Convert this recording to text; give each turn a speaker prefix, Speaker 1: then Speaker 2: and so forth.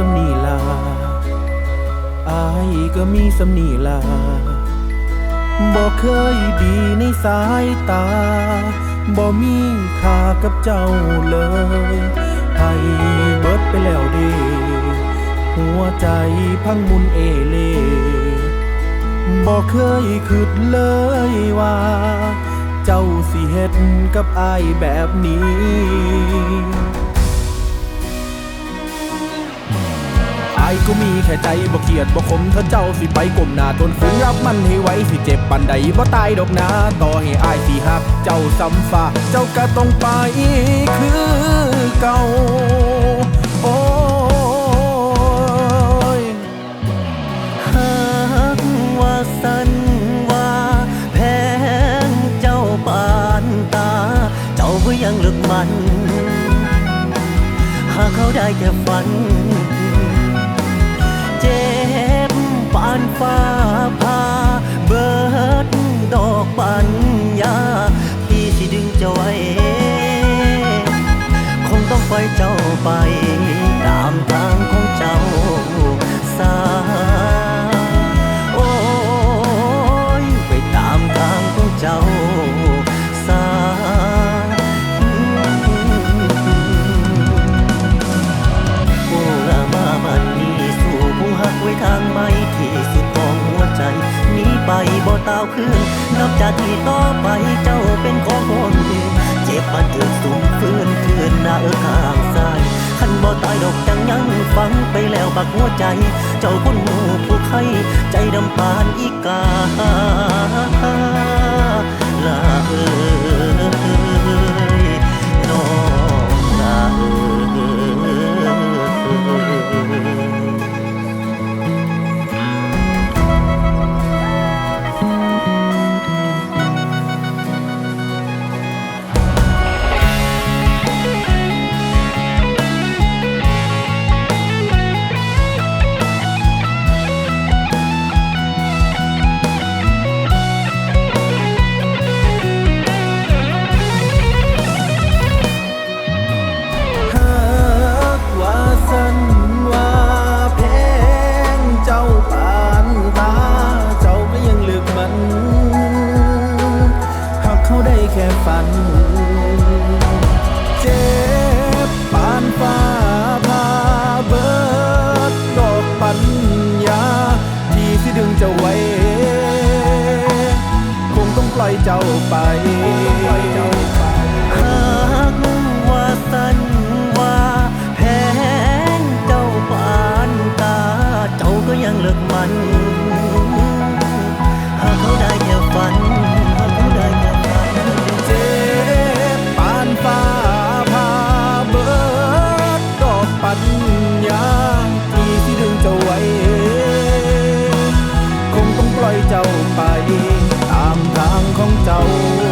Speaker 1: สำนีลาอายก็มีสำนีลาบอกเคยดีในสายตาบ่มีค่ากับเจ้าเลยให้เบิดไปแล้วเด้หัวใจพังมุนเอเลบอกเคยคิดเลยว่า เจ้าสิเฮ็ดกับอายแบบนี้ายก็มีแค่ใจบ่เกียดบ่คมถ้าเจ้าสิไปก้มหน้าทนฝืนรับมันให้ไว้สิเจ็บปันใดบ่ตายดอกนะต่อให้อายสิหัก เจ้าซ้ำฟ้าเจ้าก็ต้องไปคือเก่าโอ้ย
Speaker 2: หากว่าสันว่าแพงเจ้าปานตา เจ้าก็ยังเลือกมัน หากเขาได้แค่ฝัน เจ็บปานฟ้า ไปบ่ตาวคืนนับจากที่ต่อไปเจ้าเป็นของคนอื่นเจ็บปานถึกสูงฟื้นคืนหน้าเออข้างซ้ายขันบ่ตายดอกจังยังฟังไปแล้วบักหัวใจ เจ้าคนหูผู้ไข้ใจดำปานอีกาลาเออ
Speaker 1: แค่ฝัน เจ็บปานฟ้าผ่าเบิดดอกปัญญา ที่สิดึงเจ้าไว้ คงต้องปล่อยเจ้าไป
Speaker 2: Saúl.